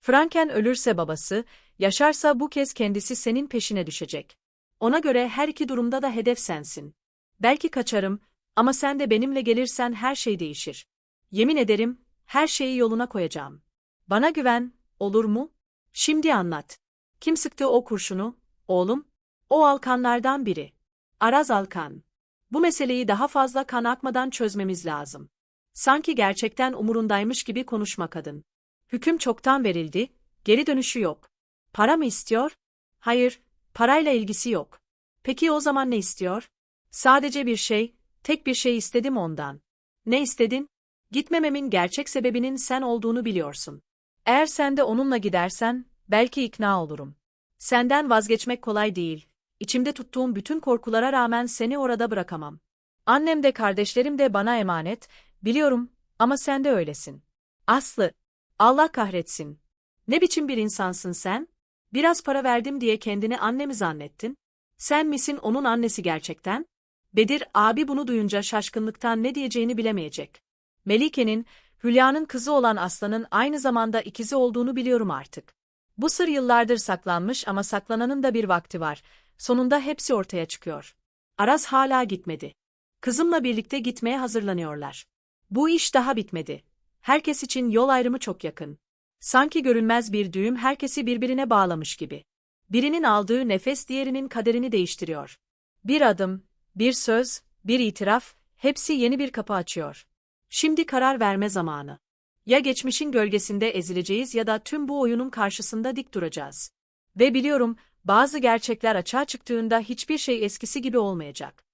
Franken ölürse babası, yaşarsa bu kez kendisi senin peşine düşecek. Ona göre her iki durumda da hedef sensin. Belki kaçarım ama sen de benimle gelirsen her şey değişir. Yemin ederim, her şeyi yoluna koyacağım. Bana güven, olur mu? Şimdi anlat. Kim sıktı o kurşunu, oğlum? O Alkanlardan biri. Araz Alkan. Bu meseleyi daha fazla kan akmadan çözmemiz lazım. Sanki gerçekten umurundaymış gibi konuşma kadın. Hüküm çoktan verildi, geri dönüşü yok. Para mı istiyor? Hayır, parayla ilgisi yok. Peki o zaman ne istiyor? Sadece bir şey, tek bir şey istedim ondan. Ne istedin? Gitmememin gerçek sebebinin sen olduğunu biliyorsun. Eğer sen de onunla gidersen, belki ikna olurum. Senden vazgeçmek kolay değil. İçimde tuttuğum bütün korkulara rağmen seni orada bırakamam. Annem de kardeşlerim de bana emanet, biliyorum ama sen de öylesin. Aslı, Allah kahretsin. Ne biçim bir insansın sen? Biraz para verdim diye kendini anne mi zannettin? Sen misin onun annesi gerçekten? Bedir abi bunu duyunca şaşkınlıktan ne diyeceğini bilemeyecek. Melike'nin, Hülya'nın kızı olan Aslan'ın aynı zamanda ikizi olduğunu biliyorum artık. Bu sır yıllardır saklanmış ama saklananın da bir vakti var. Sonunda hepsi ortaya çıkıyor. Aras hala gitmedi. Kızımla birlikte gitmeye hazırlanıyorlar. Bu iş daha bitmedi. Herkes için yol ayrımı çok yakın. Sanki görünmez bir düğüm herkesi birbirine bağlamış gibi. Birinin aldığı nefes diğerinin kaderini değiştiriyor. Bir adım, bir söz, bir itiraf, hepsi yeni bir kapı açıyor. Şimdi karar verme zamanı. Ya geçmişin gölgesinde ezileceğiz ya da tüm bu oyunun karşısında dik duracağız. Ve biliyorum, bazı gerçekler açığa çıktığında hiçbir şey eskisi gibi olmayacak.